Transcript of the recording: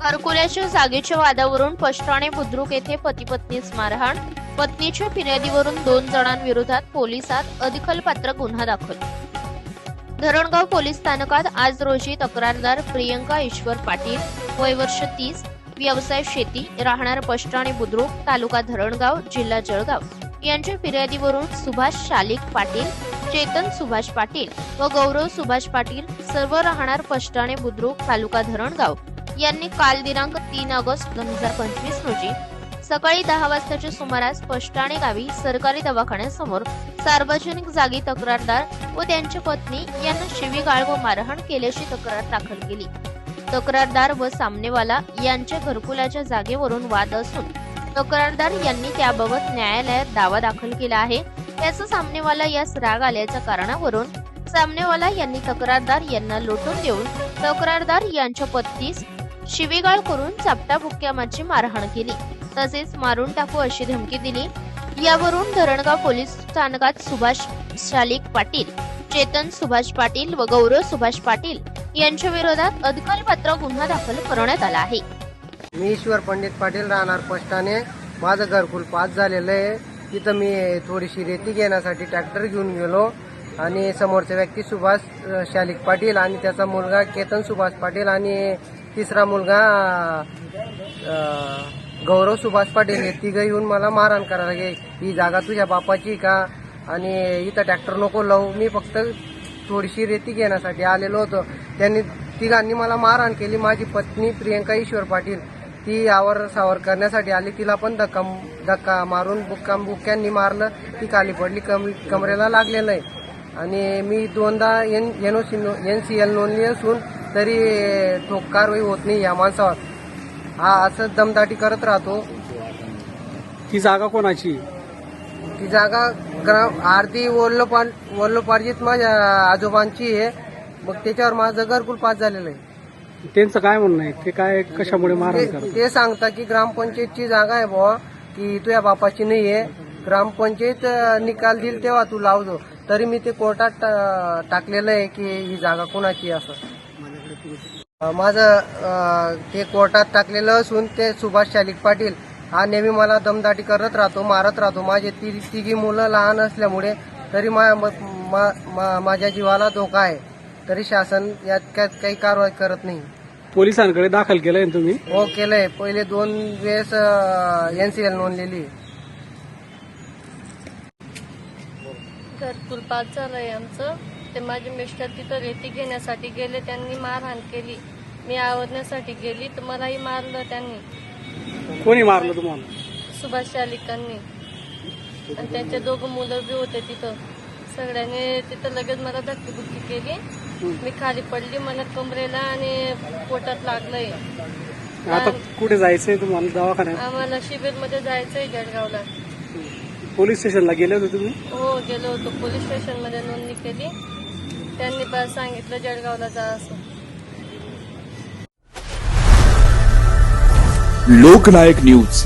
घरकुल्याच्या जागेच्या वादावरून पष्टाणे बुद्रुक येथे पती पत्नीस मारहाण पत्नीच्या फिर्यादीवरून दोन जणांविरोधात पोलिसात अदखलपात्र गुन्हा दाखल. धरणगाव पोलीस स्थानकात आज रोजी तक्रारदार प्रियंका ईश्वर पाटील वय वर्ष तीस व्यवसाय शेती राहणार पष्टाणे बुद्रुक तालुका धरणगाव जिल्हा जळगाव. यांच्या फिर्यादीवरून सुभाष शालिक पाटील चेतन सुभाष पाटील व गौरव सुभाष पाटील सर्व राहणार पष्टाणे बुद्रुक तालुका धरणगाव. यांनी काल दिनांक तीन ऑगस्ट दोन हजार पंचवीस रोजी सकाळी दहा वाजताच्या सुमारास पष्टाणे गावी सरकारी दवाखान्यासमोर सार्वजनिक जागी तक्रारदार व त्यांच्या पत्नी यांना शिवीगाळ व मारहाण केल्याची तक्रार दाखल केली. तक्रारदार व सामनेवाला यांच्या घरकुलाच्या जागेवरून वाद असून तक्रारदार यांनी त्याबाबत न्यायालयात दावा दाखल केला आहे. त्याचा सामनेवाला यास राग आल्याच्या कारणावरून सामनेवाला यांनी तक्रारदार यांना लोटून देऊन तक्रारदार यांच्या पत्नीस शिवीगाळ करून चापटा बुक्क्यामाची मारहाण केली. तसेच मारून टाकू अशी धमकी दिली. यावरून धरणगाव पोलीस स्थानकात सुभाष शालिक पाटील चेतन सुभाष पाटील व गौरव सुभाष पाटील यांच्या विरोधात अधिकारपत्र गुन्हा दाखल करण्यात आला आहे. मी ईश्वर पंडित पाटील राहणार पष्टाने माझं घरकुल पास झालेलं आहे. तिथं मी थोडीशी रेती घेण्यासाठी ट्रॅक्टर घेऊन गेलो. आणि समोरचा व्यक्ती सुभाष शालिक पाटील आणि त्याचा मुलगा केतन सुभाष पाटील आणि तिसरा मुलगा गौरव सुभाष पाटील हे तिघं येऊन मला मारहाण करायला गे ही जागा तुझ्या बापाची का? आणि इथं ट्रॅक्टर नको लावू. मी फक्त थोडीशी रेती घेण्यासाठी आलेलो होतो. त्यांनी तिघांनी मला मारहाण केली. माझी पत्नी प्रियंका ईश्वर पाटील ती यावर सावर करण्यासाठी आली. तिला पण धक्का धक्का मारून बुक्काम बुक्क्यांनी मारलं. ती खाली पडली. कम कमरेला लागलेलं आहे. आणि मी दोनदा N N O C N C L नोंदणी असून तरी ठोक कारवाई होत नाही या माणसावर. हा असं दमदाटी करत राहतो. ती जागा कोणाची? ती जागा ग्राम आरती वल्लोपाल वल्लोपार्जित माझ्या आजोबांची आहे. मग त्याच्यावर माझं घरकुल पास झालेलं आहे. त्यांचं काय म्हणणं आहे? ते काय कशामुळे मारहाण ते- करतात? ते सांगता की ग्रामपंचायतची जागा आहे बुवा की तुझ्या बापाची नाही आहे. ग्रामपंचायत अं, निकाल देईल तेव्हा तू लावतो. तरी मी ते कोर्टात टाकलेलं आहे की ही जागा कोणाची आहे असं. माझं ते कोर्टात टाकलेलं असून ते सुभाष शालिक पाटील हा नेहमी मला दमदाटी करत राहतो मारत राहतो. माझे ती तिघी मुलं लहान असल्यामुळे तरी मा- माझ्या जीवाला धोका आहे. तरी शासन यात काही कारवाई करत नाही. पोलिसांकडे दाखल केलंय तुम्ही? हो केलंय. पहिले दोन वेळेस एनसीएल नोंदलेली घरकुल पास झालंय आमचं. ते माझे मिस्टर तिथं रेती घेण्यासाठी गेले त्यांनी मारहाण केली. मी आवडण्यासाठी गेली तर मलाही मारलं त्यांनी. कोणी मारलं तुम्हाला? सुभाष शालिकांनी आणि त्यांचे दोघं मुलं बी होते तिथं. सगळ्यांनी तिथं लगेच मला धक्कीबुक्की केली. मी खाली पडली मला कमरेला आणि पोटात लागलंय. आता कुठे जायचंय तुम्हाला? दवाखान्यात? आम्हाला शिबिरमध्ये जायचंय जळगावला. पोलीस स्टेशनला गेले होते तुम्ही? हो गेलो होतो. पोलीस स्टेशनमध्ये नोंदणी केली. त्यांनी बस सांगितलं जळगावला जा असं. लोकनायक न्यूज.